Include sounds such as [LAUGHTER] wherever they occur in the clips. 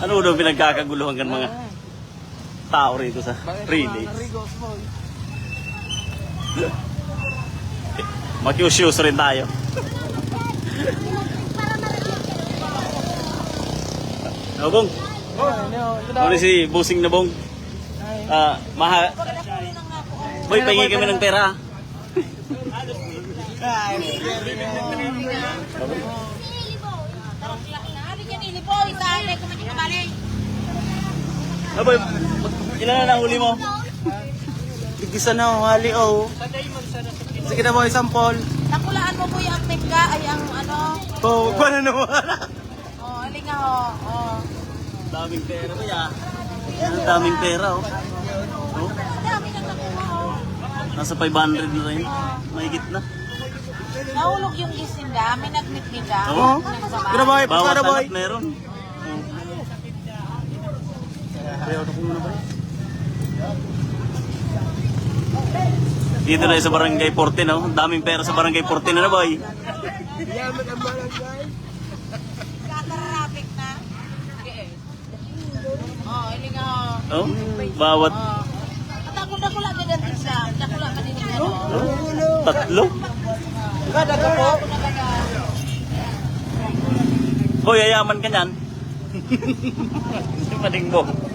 Ano daw pinagkakaguluhan kan mga tao rito sa relay? Makiusyus rin tayo. Oh, Bong. Ano si Busing na Bong? Ah, maha... Boy, pahingi kami ng pera. Ah, boy, ilan na nahuli mo? Igisa na ang hali oh. Sige na boy, sampol. Nakulaan mo po yung tingga ay ang ano. Oh, kuha na naman. Oh, aling nga ho. Oh. Daming pera ba ya? Ang daming pera oh. oh. Dami oh. Nasa 500 na rin. Mahigit na. Nahulog yung isinda, may nagnitnida. Oo. Sige na boy, Bawat anak meron. Dito na sa barangay 14, no? Ang daming pera sa barangay 14 na na, boy. Kakarapik na. Oh, aling nga. Oh, bawat Oh. At ako nakula ka gantin siya. Nakula ka din yung ano. tatlo. Kada ka po. Boy, yayaman ka niyan. [LAUGHS] si Madingbo.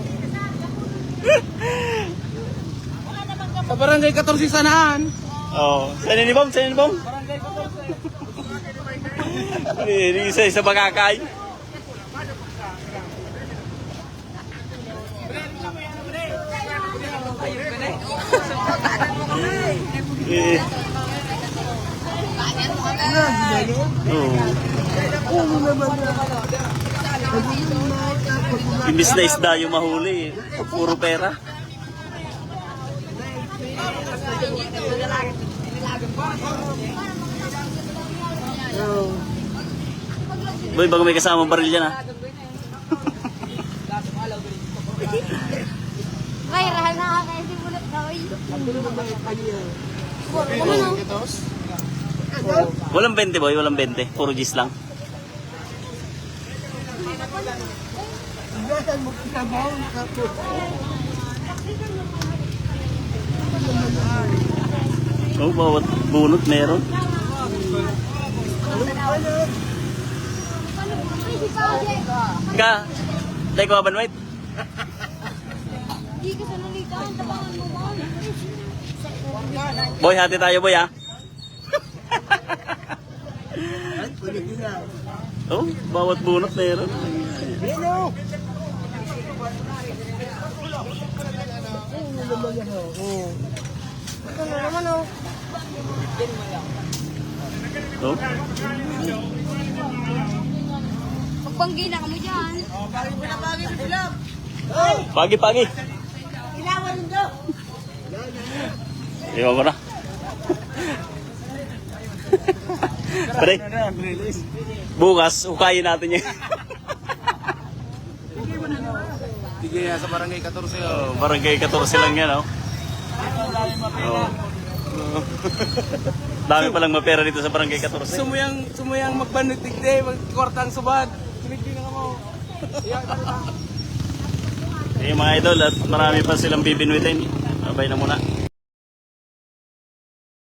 Naman Sa barangay 14 sanaan. Oh, saan ni Bong? Saan ni Bong? Ni isa isa bagakay. Eh. Oh. Imbis na isda yung mahuli, eh. puro pera. Boy, bago may kasama baril dyan ah. May rahal na kaya si Bulot na oy. Walang 20 boy, walang 20. Puro gis lang. Oh, bawat bunot meron. Ka, tayo ko ban wait. Hindi ka sa naligaan, tabangan mo man. Boy, hati tayo boy ah. oh, bawat bunot meron. Ito na naman oh. Oh. Magbanggi na kami dyan. Pagi, pagi. Ilawan nyo. Iwan ko na. [LAUGHS] Pre, bukas, ukayin natin yun. [LAUGHS] Sige sa barangay 14 oh. barangay 14 lang yan, oh. oh. [LAUGHS] Dami palang mapera dito sa barangay 14. Sumuyang, sumuyang magbanutig de, magkwartang subad. Tulig na mo. Eh mga idol, at marami pa silang bibinwitin. Abay na muna.